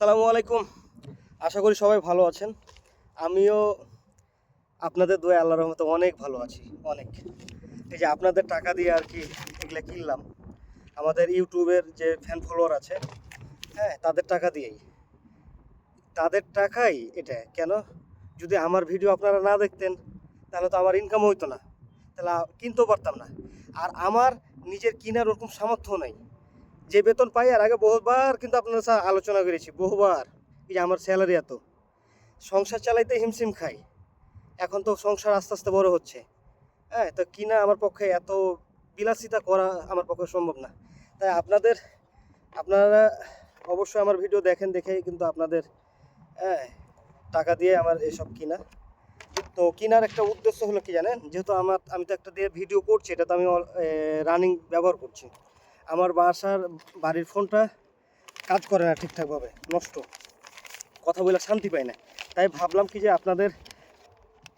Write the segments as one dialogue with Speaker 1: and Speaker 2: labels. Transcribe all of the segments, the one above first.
Speaker 1: আসসালামু আলাইকুম। আশা করি সবাই ভালো আছেন। আমিও আপনাদের দোয়া আল্লাহর রহমতে অনেক ভালো আছি, অনেক। এই যে আপনাদের টাকা দিয়ে আর কি এগুলো কিনলাম, আমাদের ইউটিউবের যে ফ্যান ফলোয়ার আছে হ্যাঁ তাদের টাকা দিয়েই। তাদের টাকাই এটা, কেন? যদি আমার ভিডিও আপনারা না দেখতেন, তাহলে তো আমার ইনকাম হইতো না। তাহলে কিনতেও পারতাম না। আর আমার নিজের কেনার ওরকম সামর্থ্য নেই। যে বেতন পাই আর আগে বহুবার কিন্তু আপনার সাথে আলোচনা করেছি, বহুবার। এই যে আমার স্যালারি এত। সংসার চালাইতে হিমশিম খাই। এখন তো সংসার আস্তে আস্তে বড় হচ্ছে। হ্যাঁ তো কিনা আমার পক্ষে এত বিলাসিতা করা আমার পক্ষে সম্ভব না। তাই আপনাদের, আপনারা অবশ্যই আমার ভিডিও দেখেন দেখেই কিন্তু আপনাদের হ্যাঁ টাকা দিয়ে আমার এসব কিনা। তো কেনার একটা উদ্দেশ্য হলো কি জানেন? যেহেতু আমার, আমি তো একটা দিয়ে ভিডিও করছি এটা তো আমি রানিং ব্যবহার করছি। আমার বাসার বাড়ির ফোনটা কাজ করে না ঠিকঠাকভাবে, নষ্ট। কথা বলে শান্তি পাই না। তাই ভাবলাম কি যে আপনাদের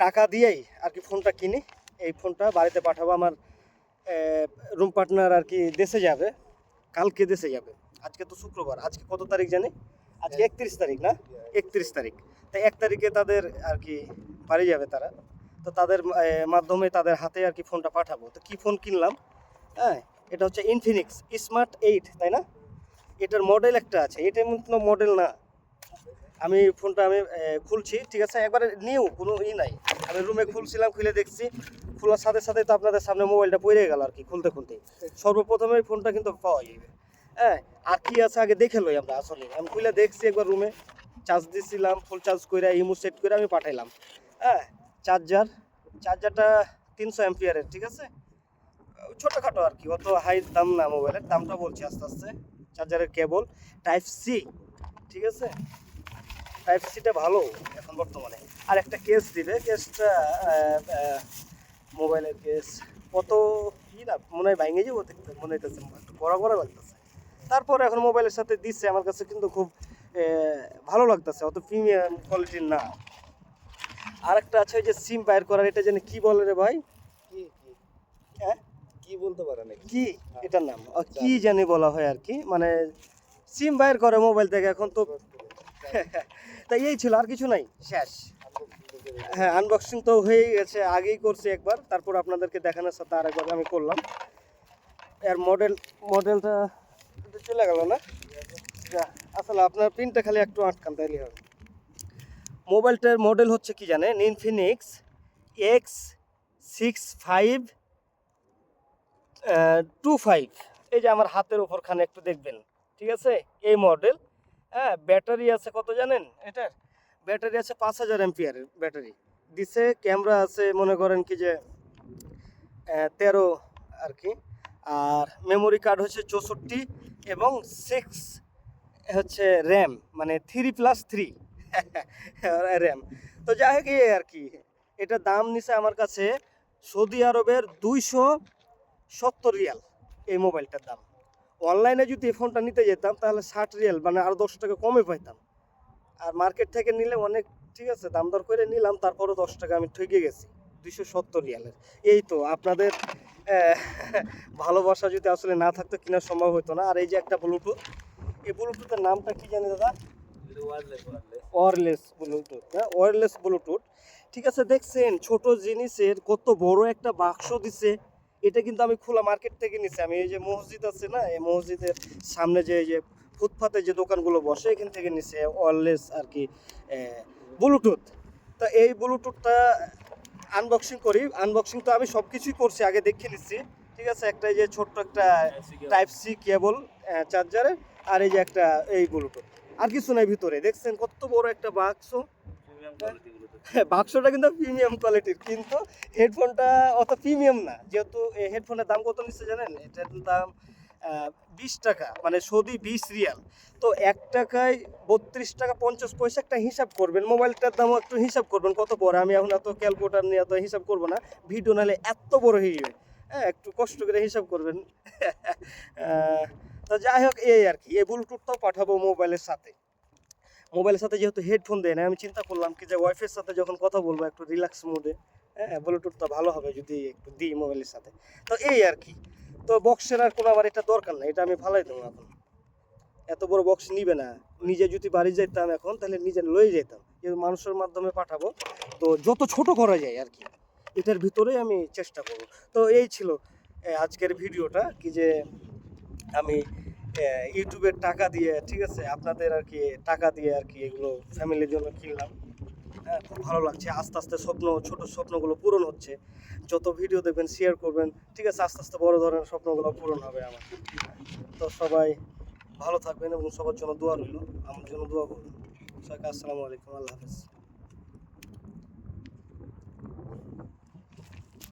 Speaker 1: টাকা দিয়েই আর কি ফোনটা কিনি। এই ফোনটা বাড়িতে পাঠাবো, আমার রুম পার্টনার আর কি দেশে যাবে। কালকে দেশে যাবে। আজকে তো শুক্রবার। আজকে কত তারিখ জানি? আজকে একত্রিশ তারিখ না? একত্রিশ তারিখ। তাই এক তারিখে তাদের আর কি বাড়ি যাবে তারা। তো তাদের মাধ্যমে তাদের হাতে আর কি ফোনটা পাঠাবো। তো কি ফোন কিনলাম? হ্যাঁ এটা হচ্ছে ইনফিনিক্স স্মার্ট এইট তাই না? এটার মডেল একটা আছে। এটা এমন কোনো মডেল না। আমি ফোনটা আমি খুলছি, ঠিক আছে? একবারে নিউ কোনো ই নাই। আমি রুমে খুলছিলাম, খুলে দেখছি। খোলার সাথে সাথে তো আপনাদের সামনে মোবাইলটা পড়ে গেল আর কি, খুলতে খুলতে। সর্বপ্রথমে ফোনটা কিন্তু পাওয়া যাবে। হ্যাঁ আর কি আছে আগে দেখে লই আমরা আসলে। আমি খুলে দেখছি একবার রুমে চার্জ দিছিলাম ফুল চার্জ করে ইমো সেট করে আমি পাঠাইলাম। হ্যাঁ চার্জার চার্জারটা তিনশো অ্যাম্পিয়ারের ঠিক আছে? ছোটোখাটো আর কি, অত হাই দাম না মোবাইলের দামটা বলছি আস্তে আস্তে। চার্জারের কেবল টাইপ সি ঠিক আছে? টাইপ সিটা ভালো এখন বর্তমানে। আর একটা কেস দিবে কেসটা মোবাইলের কেস কত কি না মনে হয় ভাঙে যাব দেখতে, মনে হইতেছে, একটু বড় বড় লাগতেছে। তারপর এখন মোবাইলের সাথে দিচ্ছে আমার কাছে কিন্তু খুব ভালো লাগতেছে, অত প্রিমিয়াম কোয়ালিটির না। আরেকটা আছে ওই যে সিম বাইর করার, এটা যেন কি বলে রে ভাই?
Speaker 2: কি?
Speaker 1: হ্যাঁ?
Speaker 2: কি বলতে পারে
Speaker 1: কি? এটার নাম। কি জানি বলা হয় আর কি? মানে সিম বাইর করে মোবাইল থেকে এখন তো তাই এই ছিল আর কিছু নাই। শেষ। হ্যাঁ আনবক্সিং তো হয়েই গেছে আগেই করছি একবার। তারপর আপনাদেরকে দেখানোর সাথে আরেকবার আমি করলাম। এর মডেল মডেলটা চলে গেল না? আসলে আপনার পিনটা খালি একটু আটকান তাইলে হবে। মোবাইলটার মডেল হচ্ছে কি জানেন? Infinix X six five two five এই যে আমার হাতের ওপরখানে একটু দেখবেন, ঠিক আছে? এই মডেল হ্যাঁ ব্যাটারি আছে কত জানেন এটার? ব্যাটারি আছে পাঁচ হাজার এমপিয়ারের ব্যাটারি দিছে ক্যামেরা আছে, মনে করেন কি যে তেরো আর কি। আর মেমোরি কার্ড হচ্ছে চৌষট্টি এবং সিক্স হচ্ছে র্যাম মানে থ্রি প্লাস থ্রি র্যাম তো যাই হোক আর কি। এটা দাম নিছে আমার কাছে সৌদি আরবের দুইশো সত্তর রিয়াল এই মোবাইলটার দাম। অনলাইনে যদি এই ফোনটা নিতে যেতাম, তাহলে ষাট রিয়াল মানে আরও দশ টাকা কমে পাইতাম। আর মার্কেট থেকে নিলে অনেক, ঠিক আছে, দাম দর করে নিলাম, তারপরও দশ টাকা আমি ঠকে গেছি। দুইশো সত্তর রিয়ালের। এই তো আপনাদের ভালোবাসা যদি আসলে না থাকতো কেনা সম্ভব হতো না। আর এই যে একটা ব্লুটুথ এই ব্লুটুথের নামটা কি জানি দাদা? ওয়ারলেস ব্লুটুথ হ্যাঁ ওয়ারলেস ব্লুটুথ ঠিক আছে, দেখছেন, ছোট জিনিসের কত বড় একটা বাক্স দিছে। এটা কিন্তু আমি খোলা মার্কেট থেকে নিছি আমি এই যে মসজিদ আছে না, এই মসজিদের সামনে যে এই যে ফুটপাতে যে দোকানগুলো বসে, এখান থেকে নিছে ওয়ারলেস আর কি ব্লুটুথ। তা এই ব্লুটুথটা আনবক্সিং করি। আনবক্সিং তো আমি সব কিছুই করছি, আগে দেখে নিচ্ছি। ঠিক আছে? একটা যে ছোট্ট একটা টাইপ সি কেবল চার্জারে আর এই যে একটা এই ব্লুটুথ। আর কিছু নাই ভিতরে। দেখছেন কত বড় একটা বাক্স বাক্সটা কিন্তু প্রিমিয়াম কোয়ালিটির, কিন্তু হেডফোনটা অত প্রিমিয়াম না। যেহেতু এই হেডফোনের দাম কত নিচ্ছে জানেন? এটার দাম বিশ টাকা মানে সৌদি বিশ রিয়াল। তো এক টাকায় বত্রিশ টাকা পঞ্চাশ পয়সা একটা হিসাব করবেন, মোবাইলটার দামও একটু হিসাব করবেন, কত বড়? আমি এখন এত ক্যালকুলেটার নিয়ে এত হিসাব করব না, ভিডিও নাহলে এত বড় হয়ে হ্যাঁ একটু কষ্ট করে হিসাব করবেন। তো যাই হোক, এই আর কি, এই ব্লুটুথটাও পাঠাবো মোবাইলের সাথে। মোবাইলের সাথে যেহেতু হেডফোন দেয় না, আমি চিন্তা করলাম কি যে ওয়াইফের সাথে যখন কথা বলব একটু রিল্যাক্স মোডে হ্যাঁ ব্লুটুথটা ভালো হবে যদি একটু দিই মোবাইলের সাথে। তো এই আর কি। তো বক্সের আর কোনো আমার এটা দরকার নেই, এটা আমি ভালোই দেবো এখন। এত বড় বক্স নিবে না। নিজে যদি বাড়ি যেতাম এখন, তাহলে নিজে লয়ে যেতাম কিন্তু মানুষের মাধ্যমে পাঠাবো। তো যত ছোট করা যায় আর কি, এটার ভিতরেই আমি চেষ্টা করব। তো এই ছিল আজকের ভিডিওটা। কি যে আমি ইউটিউবের টাকা দিয়ে, ঠিক আছে, আপনাদের আর কি টাকা দিয়ে আর কি এগুলো ফ্যামিলির জন্য কিনলাম। হ্যাঁ খুব ভালো লাগছে, আস্তে আস্তে স্বপ্ন, ছোট স্বপ্নগুলো পূরণ হচ্ছে। যত ভিডিও দেখবেন শেয়ার করবেন, ঠিক আছে, আস্তে আস্তে বড় ধরনের স্বপ্নগুলো পূরণ হবে আমার। তো সবাই ভালো থাকবেন এবং সবার জন্য দোয়া রইল। আমার জন্য দোয়া করবেন সবাইকে আসসালামু আলাইকুম, আল্লাহ হাফেজ।